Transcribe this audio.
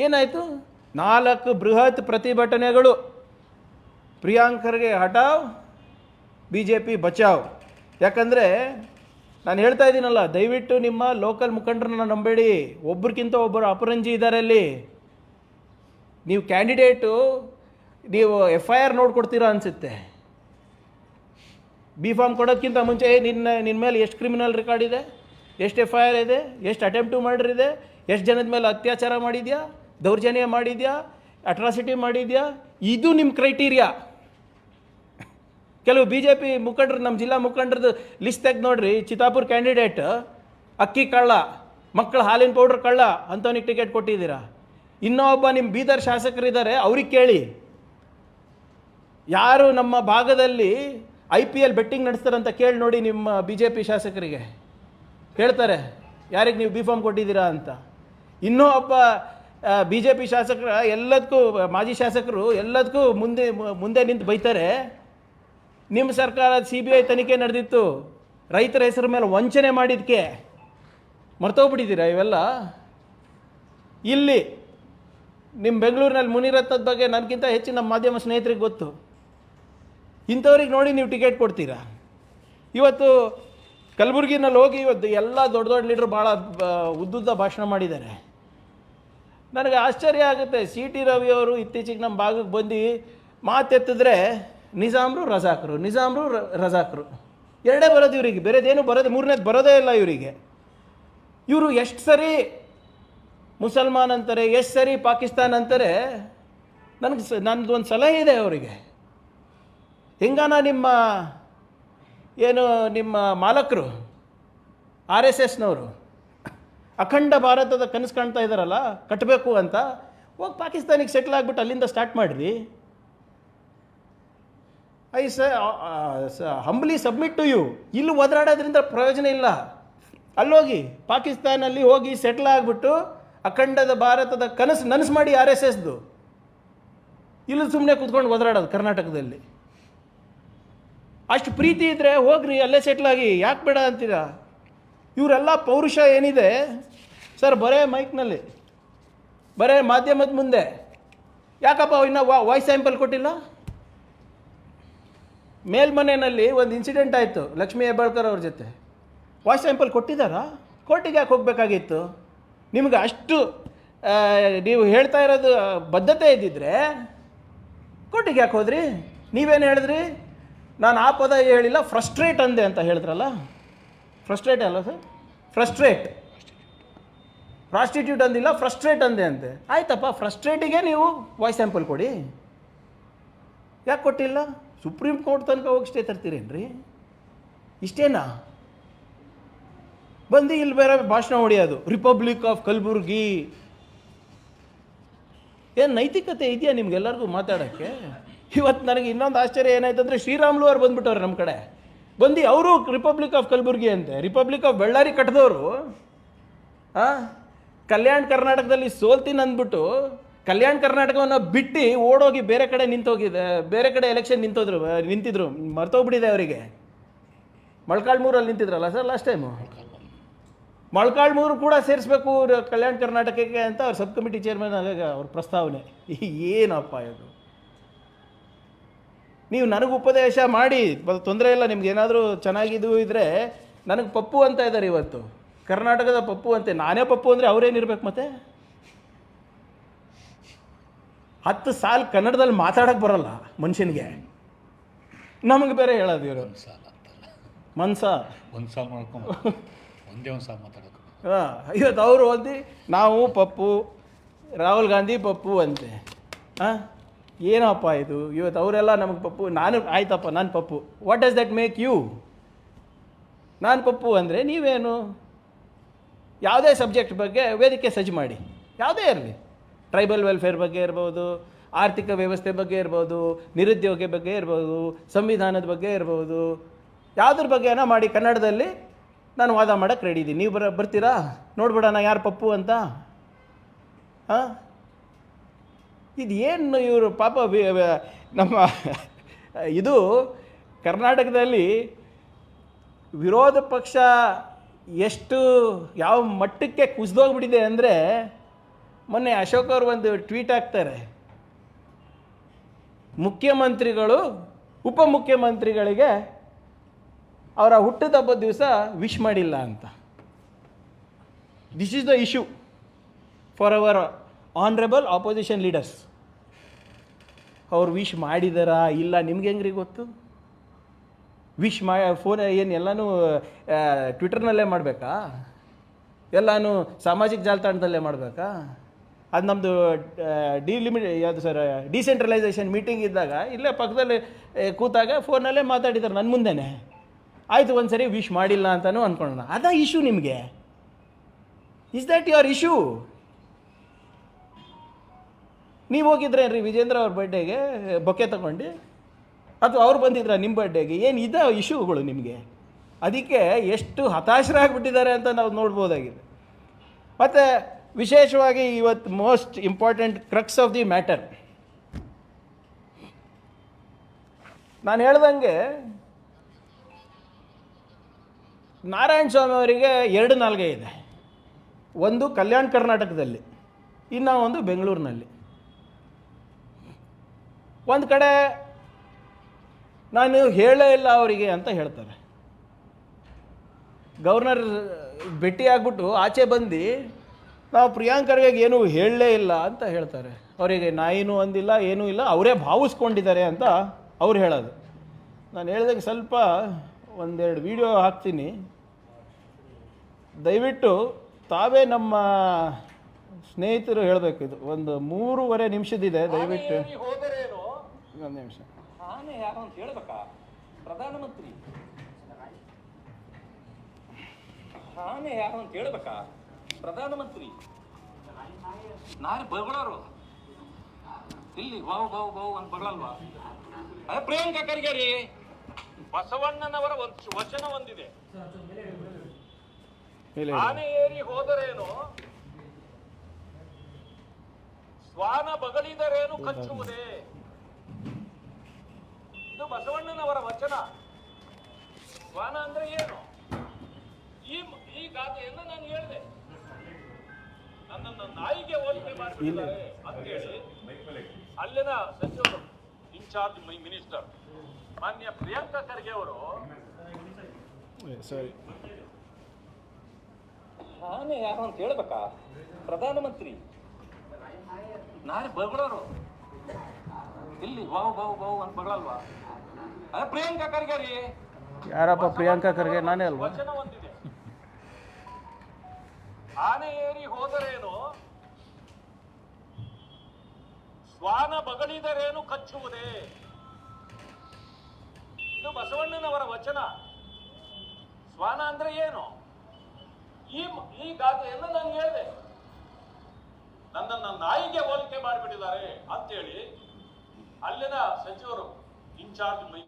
ಏನಾಯಿತು? ನಾಲ್ಕು ಬೃಹತ್ ಪ್ರತಿಭಟನೆಗಳು. ಪ್ರಿಯಾಂಕರ್ಗೆ ಹಟಾವ್ ಬಿ ಜೆ ಪಿ ಬಚಾವ್. ಯಾಕಂದರೆ, ನಾನು ಹೇಳ್ತಾ ಇದ್ದೀನಲ್ಲ, ದಯವಿಟ್ಟು ನಿಮ್ಮ ಲೋಕಲ್ ಮುಖಂಡರನ್ನ ನಂಬೇಡಿ. ಒಬ್ರಿಗಿಂತ ಒಬ್ಬರು ಅಪರಂಜಿ ಇದ್ದಾರೆ ಅಲ್ಲಿ. ನೀವು ಕ್ಯಾಂಡಿಡೇಟು, ನೀವು ಎಫ್ ಐ ಆರ್ ನೋಡ್ಕೊಡ್ತೀರಾ ಅನಿಸುತ್ತೆ. ಬಿ ಫಾರ್ಮ್ ಕೊಡೋದಕ್ಕಿಂತ ಮುಂಚೆ ನಿನ್ನ ನಿನ್ನ ಮೇಲೆ ಎಷ್ಟು ಕ್ರಿಮಿನಲ್ ರೆಕಾರ್ಡ್ ಇದೆ? ಎಷ್ಟು ಎಫ್ ಐ ಆರ್ ಇದೆ? ಎಷ್ಟು ಅಟೆಂಪ್ಟು ಮರ್ಡರ್ ಇದೆ? ಎಷ್ಟು ಜನದ ಮೇಲೆ ಅತ್ಯಾಚಾರ ಮಾಡಿದ್ಯಾ? ದೌರ್ಜನ್ಯ ಮಾಡಿದ್ಯಾ? ಅಟ್ರಾಸಿಟಿ ಮಾಡಿದ್ಯಾ? ಇದು ನಿಮ್ಮ ಕ್ರೈಟೀರಿಯಾ ಕೆಲವು ಬಿ ಜೆ ಪಿ ಮುಖಂಡರು ನಮ್ಮ ಜಿಲ್ಲಾ ಮುಖಂಡರದ್ದು ಲಿಸ್ಟ್ ತೆಗೆದು ನೋಡ್ರಿ ಚಿತಾಪುರ್ ಕ್ಯಾಂಡಿಡೇಟ್ ಅಕ್ಕಿ ಕಳ್ಳ, ಮಕ್ಕಳ ಹಾಲಿನ ಪೌಡ್ರ್ ಕಳ್ಳ ಅಂಥವನಿಗೆ ಟಿಕೆಟ್ ಕೊಟ್ಟಿದ್ದೀರಾ? ಇನ್ನೊಬ್ಬ ನಿಮ್ಮ ಬೀದರ್ ಶಾಸಕರಿದ್ದಾರೆ, ಅವ್ರಿಗೆ ಕೇಳಿ. ಯಾರು ನಮ್ಮ ಭಾಗದಲ್ಲಿ ಐ ಪಿ ಎಲ್ ಬೆಟ್ಟಿಂಗ್ ನಡೆಸ್ತಾರಂತ ಕೇಳಿ ನೋಡಿ ನಿಮ್ಮ ಬಿ ಜೆ ಪಿ ಶಾಸಕರಿಗೆ. ಹೇಳ್ತಾರೆ ಯಾರಿಗೆ ನೀವು ಬಿ ಫಾರ್ಮ್ ಕೊಟ್ಟಿದ್ದೀರಾ ಅಂತ. ಇನ್ನೂ ಒಬ್ಬ ಬಿ ಜೆ ಪಿ ಶಾಸಕರ ಎಲ್ಲದಕ್ಕೂ, ಮಾಜಿ ಶಾಸಕರು ಎಲ್ಲದಕ್ಕೂ ಮುಂದೆ ಮುಂದೆ ನಿಂತು ಬೈತಾರೆ. ನಿಮ್ಮ ಸರ್ಕಾರ ಸಿ ಬಿ ಐ ತನಿಖೆ ನಡೆದಿತ್ತು. ರೈತರ ಹೆಸರು ಮೇಲೆ ವಂಚನೆ ಮಾಡಿದ್ಕೆ. ಮರ್ತೋಗ್ಬಿಟ್ಟಿದ್ದೀರಾ ಇವೆಲ್ಲ? ಇಲ್ಲಿ ನಿಮ್ಮ ಬೆಂಗಳೂರಿನಲ್ಲಿ ಮುನಿರತ್ನದ ಬಗ್ಗೆ ನನಗಿಂತ ಹೆಚ್ಚಿನ ನಮ್ಮ ಮಾಧ್ಯಮ ಸ್ನೇಹಿತರಿಗೆ ಗೊತ್ತು. ಇಂಥವ್ರಿಗೆ ನೋಡಿ ನೀವು ಟಿಕೆಟ್ ಕೊಡ್ತೀರಾ? ಇವತ್ತು ಕಲಬುರಗಿನಲ್ಲಿ ಹೋಗಿ ಇವತ್ತು ಎಲ್ಲ ದೊಡ್ಡ ದೊಡ್ಡ ಲೀಡ್ರು ಭಾಳ ಉದ್ದುದ್ದ ಭಾಷಣ ಮಾಡಿದ್ದಾರೆ. ನನಗೆ ಆಶ್ಚರ್ಯ ಆಗುತ್ತೆ. ಸಿ ಟಿ ರವಿ ಅವರು ಇತ್ತೀಚೆಗೆ ನಮ್ಮ ಭಾಗಕ್ಕೆ ಬಂದು ಮಾತೆತ್ತಿದ್ರೆ ನಿಜಾಮ್ರು ರಜಾಕರು, ನಿಜಾಮ್ರು ರಜಾಕ್ರು. ಎರಡೇ ಬರೋದು ಇವರಿಗೆ. ಬೇರೆದೇನು ಬರೋದು, ಮೂರನೇದು ಬರೋದೇ ಇಲ್ಲ ಇವರಿಗೆ. ಇವರು ಎಷ್ಟು ಸರಿ ಮುಸಲ್ಮಾನ್ ಅಂತಾರೆ, ಎಷ್ಟು ಸರಿ ಪಾಕಿಸ್ತಾನ್ ಅಂತಾರೆ, ನನಗೆ ಸ ನನ್ನದು ಒಂದು ಸಲಹೆ ಇದೆ ಅವರಿಗೆ. ಹೆಂಗಾನ ನಿಮ್ಮ ಏನು, ನಿಮ್ಮ ಮಾಲಕರು, ಆರ್ ಎಸ್ ಎಸ್ನವರು ಅಖಂಡ ಭಾರತದ ಕನಸು ಕಾಣ್ತಾ ಇದ್ದಾರಲ್ಲ ಕಟ್ಟಬೇಕು ಅಂತ. ಹೋಗಿ ಪಾಕಿಸ್ತಾನಿಗೆ ಸೆಟ್ಲ್ ಆಗಿಬಿಟ್ಟು ಅಲ್ಲಿಂದ ಸ್ಟಾರ್ಟ್ ಮಾಡಿರಿ. ಐ ಸ ಹಂಬ್ಲಿ ಸಬ್ಮಿಟ್ ಟು ಯು ಇಲ್ಲಿ ಒದರಾಡೋದ್ರಿಂದ ಪ್ರಯೋಜನ ಇಲ್ಲ. ಅಲ್ಲೋಗಿ, ಪಾಕಿಸ್ತಾನಲ್ಲಿ ಹೋಗಿ ಸೆಟ್ಲ್ ಆಗಿಬಿಟ್ಟು ಅಖಂಡದ ಭಾರತದ ಕನಸು ನನಸು ಮಾಡಿ ಆರ್ ಎಸ್ ಎಸ್ದು. ಇಲ್ಲಿ ಸುಮ್ಮನೆ ಕೂತ್ಕೊಂಡು ಒದರಾಡೋದು ಕರ್ನಾಟಕದಲ್ಲಿ. ಅಷ್ಟು ಪ್ರೀತಿ ಇದ್ದರೆ ಹೋಗ್ರಿ, ಅಲ್ಲೇ ಸೆಟ್ಲಾಗಿ ಯಾಕೆ ಬೇಡ ಅಂತೀರಾ? ಇವರೆಲ್ಲ ಪೌರುಷ ಏನಿದೆ? ಸರ್, ಬರೇ ಮೈಕ್ನಲ್ಲಿ. ಬರೇ ಮಾಧ್ಯಮದ ಮುಂದೆ. ಯಾಕಪ್ಪ ಇನ್ನೂ ವಾಯ್ಸ್ ಸ್ಯಾಂಪಲ್ ಕೊಟ್ಟಿಲ್ಲ? ಮೇಲ್ಮನೆಯಲ್ಲಿ ಒಂದು ಇನ್ಸಿಡೆಂಟ್ ಆಯಿತು, ಲಕ್ಷ್ಮೀ ಹೆಬ್ಬಾಳ್ಕರ್ ಅವ್ರ ಜೊತೆ. ವಾಯ್ಸ್ ಸ್ಯಾಂಪಲ್ ಕೊಟ್ಟಿದ್ದಾರಾ? ಕೋರ್ಟಿಗೆ ಯಾಕೆ ಹೋಗಬೇಕಾಗಿತ್ತು? ನಿಮ್ಗೆ ಅಷ್ಟು ನೀವು ಹೇಳ್ತಾ ಇರೋದು ಬದ್ಧತೆ ಇದ್ದಿದ್ರೆ ಕೋರ್ಟಿಗೆ ಯಾಕೆ ಹೋದ್ರಿ? ನೀವೇನು ಹೇಳಿದ್ರಿ? ನಾನು ಆ ಪದ ಹೇಳಿಲ್ಲ ಫ್ರಸ್ಟ್ರೇಟ್ ಅಂದೆ ಅಂತ ಹೇಳಿದ್ರಲ್ಲ? ಫ್ರಸ್ಟ್ರೇಟ್ ಅಲ್ಲ ಸರ್? ಫ್ರಸ್ಟ್ರೇಟ್ ಪ್ರಾಸ್ಟಿಟ್ಯೂಟ್ ಅಂದಿಲ್ಲ, ಫ್ರಸ್ಟ್ರೇಟ್ ಅಂದೆ ಅಂತೆ. ಆಯ್ತಪ್ಪ, ಫ್ರಸ್ಟ್ರೇಟಿಗೆ ನೀವು ವಾಯ್ಸ್ ಸ್ಯಾಂಪಲ್ ಕೊಡಿ. ಯಾಕೆ ಕೊಟ್ಟಿಲ್ಲ? ಸುಪ್ರೀಂ ಕೋರ್ಟ್ ತನಕ ಹೋಗಿ ಸ್ಟೇ ತರ್ತೀರೇನ್ರಿ? ಇಷ್ಟೇನಾ? ಬಂದು ಇಲ್ಲಿ ಬೇರೆ ಭಾಷಣ ಹೊಡೆಯೋದು. ರಿಪಬ್ಲಿಕ್ ಆಫ್ ಕಲಬುರ್ಗಿ ಏನು ನೈತಿಕತೆ ಇದೆಯಾ ನಿಮ್ಗೆಲ್ಲರಿಗೂ ಮಾತಾಡೋಕ್ಕೆ? ಇವತ್ತು ನನಗೆ ಇನ್ನೊಂದು ಆಶ್ಚರ್ಯ ಏನಾಯ್ತು ಅಂದರೆ ಶ್ರೀರಾಮ್ಲು ಅವ್ರು ಬಂದ್ಬಿಟ್ಟವ್ರು ನಮ್ಮ ಕಡೆ. ಬಂದು ಅವರು ರಿಪಬ್ಲಿಕ್ ಆಫ್ ಕಲಬುರ್ಗಿ ಅಂತೆ. ರಿಪಬ್ಲಿಕ್ ಆಫ್ ಬಳ್ಳಾರಿ ಕಟ್ಟಿದವರು ಆ? ಕಲ್ಯಾಣ ಕರ್ನಾಟಕದಲ್ಲಿ ಸೋಲ್ತೀನಿ ಅಂದ್ಬಿಟ್ಟು ಕಲ್ಯಾಣ ಕರ್ನಾಟಕವನ್ನು ಬಿಟ್ಟು ಓಡೋಗಿ ಬೇರೆ ಕಡೆ ನಿಂತೋಗಿದೆ, ಬೇರೆ ಕಡೆ ಎಲೆಕ್ಷನ್ ನಿಂತೋದ್ರು ನಿಂತಿದ್ರು, ಮರ್ತೋಗ್ಬಿಟ್ಟಿದೆ ಅವರಿಗೆ. ಮೊಳಕಾಳ್ಮೂರಲ್ಲಿ ನಿಂತಿದ್ರಲ್ಲ ಸರ್ ಲಾಸ್ಟ್ ಟೈಮು ಮೊಳಕಾಳ್ಮೂರು ಕೂಡ ಸೇರಿಸ್ಬೇಕು ಕಲ್ಯಾಣ ಕರ್ನಾಟಕಕ್ಕೆ ಅಂತ ಅವ್ರ ಸಬ್ ಕಮಿಟಿ ಚೇರ್ಮನ್ ಆದಾಗ ಅವ್ರ ಪ್ರಸ್ತಾವನೆ. ಏನಪ್ಪ ಇದು? ನೀವು ನನಗೆ ಉಪದೇಶ ಮಾಡಿ, ತೊಂದರೆ ಇಲ್ಲ, ನಿಮ್ಗೆ ಏನಾದರೂ ಚೆನ್ನಾಗಿದ್ದು ಇದ್ದರೆ ನನಗೆ ಪಪ್ಪು ಅಂತ ಇದ್ದಾರೆ ಇವತ್ತು. ಕರ್ನಾಟಕದ ಪಪ್ಪು ಅಂತೆ. ನಾನೇ ಪಪ್ಪು ಅಂದರೆ ಅವರೇನಿರ್ಬೇಕು ಮತ್ತೆ? ಹತ್ತು ಸಾಲು ಕನ್ನಡದಲ್ಲಿ ಮಾತಾಡೋಕೆ ಬರಲ್ಲ ಮನುಷ್ಯನಿಗೆ. ನಮಗೆ ಬೇರೆ ಹೇಳೋದು ಇವರು. ಒಂದು ಸಾಲ ಮನ್ಸ ಒಂದು ಸಾಲ. ಮಾಡ್ಕೊಂಡು ಒಂದೇ ಒಂದು ಸಾಲ ಮಾತಾಡೋಕೆ ಹಾಂ ಇವತ್ತು ಅವರು ಓದಿ ನಾವು ಪಪ್ಪು ರಾಹುಲ್ ಗಾಂಧಿ ಪಪ್ಪು ಅಂತೆ. ಹಾಂ ಏನಪ್ಪ ಇದು? ಇವತ್ತು ಅವರೆಲ್ಲ ನಮಗೆ ಪಪ್ಪು ನಾನು ಆಯ್ತಪ್ಪ ನಾನು Pappu. What does that make you ನಾನು ಪಪ್ಪು ಅಂದರೆ ನೀವೇನು? ಯಾವುದೇ ಸಬ್ಜೆಕ್ಟ್ ಬಗ್ಗೆ ವೇದಿಕೆ ಸಜ್ಜು ಮಾಡಿ. ಯಾವುದೇ ಇರಲಿ. ಟ್ರೈಬಲ್ ವೆಲ್ಫೇರ್ ಬಗ್ಗೆ ಇರ್ಬೋದು, ಆರ್ಥಿಕ ವ್ಯವಸ್ಥೆ ಬಗ್ಗೆ ಇರ್ಬೋದು, ನಿರುದ್ಯೋಗ ಬಗ್ಗೆ ಇರ್ಬೋದು, ಸಂವಿಧಾನದ ಬಗ್ಗೆ ಇರ್ಬೋದು. ಯಾವುದ್ರ ಬಗ್ಗೆನ ಮಾಡಿ ಕನ್ನಡದಲ್ಲಿ ನಾನು ವಾದ ಮಾಡೋಕ್ಕೆ ರೆಡಿ ಇದ್ದೀನಿ ನೀವು ಬರ, ಬರ್ತೀರಾ? ನೋಡ್ಬಿಡೋಣ ಯಾರು ಪಪ್ಪು ಅಂತ. ಹಾಂ? ಇದು ಏನು ಇವರು ಪಾಪ ನಮ್ಮ, ಇದು ಕರ್ನಾಟಕದಲ್ಲಿ ವಿರೋಧ ಪಕ್ಷ ಎಷ್ಟು ಯಾವ ಮಟ್ಟಕ್ಕೆ ಕುಸಿದೋಗ್ಬಿಟ್ಟಿದೆ ಅಂದರೆ ಮೊನ್ನೆ ಅಶೋಕ್ ಅವರು ಒಂದು ಟ್ವೀಟ್ ಹಾಕ್ತಾರೆ. ಮುಖ್ಯಮಂತ್ರಿಗಳು, ಉಪಮುಖ್ಯಮಂತ್ರಿಗಳಿಗೆ ಅವರ ಹುಟ್ಟುಹಬ್ಬದ ದಿವಸ ವಿಶ್ ಮಾಡಿಲ್ಲ ಅಂತ. This is the issue for our honourable opposition leaders ಅವ್ರು ವಿಶ್ ಮಾಡಿದಾರಾ, ಇಲ್ಲ, ನಿಮ್ಗೆ ಹೆಂಗ್ರಿ ಗೊತ್ತು? ವಿಶ್ ಮಾ ಫೋನ್ ಏನು ಎಲ್ಲನೂ ಟ್ವಿಟರ್ನಲ್ಲೇ ಮಾಡಬೇಕಾ? ಎಲ್ಲನೂ ಸಾಮಾಜಿಕ ಜಾಲತಾಣದಲ್ಲೇ ಮಾಡಬೇಕಾ? ಅದು ನಮ್ಮದು ಡಿಲಿಮಿಟ್ ಯಾವುದು ಸರ್ ಡಿಸೆಂಟ್ರಲೈಸೇಷನ್ ಮೀಟಿಂಗ್ ಇದ್ದಾಗ ಇಲ್ಲೇ ಪಕ್ಕದಲ್ಲಿ ಕೂತಾಗ ಫೋನಲ್ಲೇ ಮಾತಾಡಿದ್ದಾರೆ ನನ್ನ ಮುಂದೆನೇ. ಆಯಿತು ಒಂದು ಸರಿ ವಿಶ್ ಮಾಡಿಲ್ಲ ಅಂತಲೂ ಅಂದ್ಕೊಳ್ಳೋಣ ಅದಾ ಇಶ್ಯೂ ನಿಮಗೆ? ಇಸ್ ದ್ಯಾಟ್ ಯುವರ್ ಇಶ್ಯೂ ನೀವು ಹೋಗಿದ್ರೇನ್ರಿ ವಿಜೇಂದ್ರ ಅವ್ರ ಬರ್ಡೇಗೆ ಬೊಕ್ಕೆ ತಗೊಂಡು? ಅಥವಾ ಅವ್ರು ಬಂದಿದ್ರ ನಿಮ್ಮ ಬರ್ಡೇಗೆ ಏನು ಇದ ಇಶ್ಯೂಗಳು ನಿಮಗೆ? ಅದಕ್ಕೆ ಎಷ್ಟು ಹತಾಶರಾಗಿಬಿಟ್ಟಿದ್ದಾರೆ ಅಂತ ನಾವು ನೋಡ್ಬೋದಾಗಿದೆ. ಮತ್ತು ವಿಶೇಷವಾಗಿ ಇವತ್ತು most important crux of the matter ನಾನು ಹೇಳ್ದಂಗೆ ನಾರಾಯಣ ಸ್ವಾಮಿ ಅವರಿಗೆ ಎರಡು ನಾಲ್ಗೆ ಇದೆ. ಒಂದು ಕಲ್ಯಾಣ ಕರ್ನಾಟಕದಲ್ಲಿ, ಇನ್ನೂ ಒಂದು ಬೆಂಗಳೂರಿನಲ್ಲಿ. ಒಂದು ಕಡೆ ನಾನು ಹೇಳೇ ಇಲ್ಲ ಅವರಿಗೆ ಅಂತ ಹೇಳ್ತಾರೆ. ಗವರ್ನರ್ ಭೇಟಿ ಆಗ್ಬಿಟ್ಟು ಆಚೆ ಬಂದು ನಾವು ಪ್ರಿಯಾಂಕರ್ಗೆ ಏನೂ ಹೇಳಲೇ ಇಲ್ಲ ಅಂತ ಹೇಳ್ತಾರೆ. ಅವರಿಗೆ ನಾಯಿನೂ ಅಂದಿಲ್ಲ ಏನೂ ಇಲ್ಲ ಅವರೇ ಭಾವಿಸ್ಕೊಂಡಿದ್ದಾರೆ ಅಂತ ಅವ್ರು ಹೇಳೋದು. ನಾನು ಹೇಳಿದಾಗ ಸ್ವಲ್ಪ ಒಂದೆರಡು ವಿಡಿಯೋ ಹಾಕ್ತೀನಿ. ದಯವಿಟ್ಟು ತಾವೇ ನಮ್ಮ ಸ್ನೇಹಿತರು ಹೇಳಬೇಕು ಇದು. ಒಂದು ಮೂರುವರೆ ನಿಮಿಷದಿದೆ ದಯವಿಟ್ಟು. ಒಂದು ನಿಮಿಷ. ಆನೆ ಯಾರು ಅಂತ ಹೇಳ್ಬೇಕಾ? ಪ್ರಧಾನಮಂತ್ರಿ. ಆನೆ ಯಾರು ಅಂತ ಹೇಳ್ಬೇಕಾ? ಪ್ರಧಾನಮಂತ್ರಿ. ನಾಳೆ ಬಗಳೋರು ಇಲ್ಲಿ ಬಾವು ಬಾವು ಬಾವು ಅಂತ ಬಗಳಲ್ವಾ ಅದೇ ಪ್ರಿಯಾಂಕಾ ಖರ್ಗೆ ಬಸವಣ್ಣನವರ ಒಂದು ವಚನ ಒಂದಿದೆ. ಆನೆ ಏರಿ ಹೋದರೇನು? ಸ್ವಾನ ಬಗಲಿದರೇನು ಕಚ್ಚುವುದೇ ಬಸವಣ್ಣನವರ ವಚನ. ಶ್ವಾನ ಅಂದ್ರೆ ಏನು? ಈ ಈ ಗಾದೆಯನ್ನು ನಾನು ಹೇಳಿದೆ. ನನ್ನನ್ನು ನಾಯಿಗೆ ಹೋಲಿಕೆ ಮಾಡಿಬಿಟ್ಟಿದ್ದಾರೆ ಅಂತೇಳಿ ಅಲ್ಲಿನ ಸಚಿವರು ಇನ್ಚಾರ್ಜ್ ಮಿನಿಸ್ಟರ್ ಮಾನ್ಯ ಪ್ರಿಯಾಂಕಾ ಖರ್ಗೆ ಅವರು ಸರಿ. ಆನೆ ಯಾರು ಅಂತ ಹೇಳ್ಬೇಕಾ? ಪ್ರಧಾನಮಂತ್ರಿ. ನಾನೇ ಬಗಳೋರು ಇಲ್ಲಿ ಬಾವು ಬಾವು ಬಾವು ಅಂತ ಬಗಳಲ್ವಾ ಪ್ರಿಯಾಂಕಾ ಖರ್ಗೆ ರೀ. ಯಾರಪ್ಪ ಪ್ರಿಯಾಂಕಾ ಖರ್ಗೆ? ನಾನೇ ಅಲ್ವಾ? ವಚನ ಒಂದಿದೆ. ಆನೆ ಏರಿ ಹೋದರೇನು? ಶ್ವಾನ ಬಗಳಿದರೇನು ಕಚ್ಚುವುದೇ? ಇದು ಬಸವಣ್ಣನವರ ವಚನ. ಶ್ವಾನ ಅಂದ್ರೆ ಏನು? ಈ ಈ ಗಾದೆಯನ್ನು ನಾನು ಹೇಳಿದೆ. ನನ್ನನ್ನ ನಾಯಿಗೆ ಹೋಲಿಕೆ ಮಾಡಿಬಿಟ್ಟಿದ್ದಾರೆ ಅಂತೇಳಿ ಅಲ್ಲಿನ ಸಚಿವರು ಇನ್ಚಾರ್ಜ್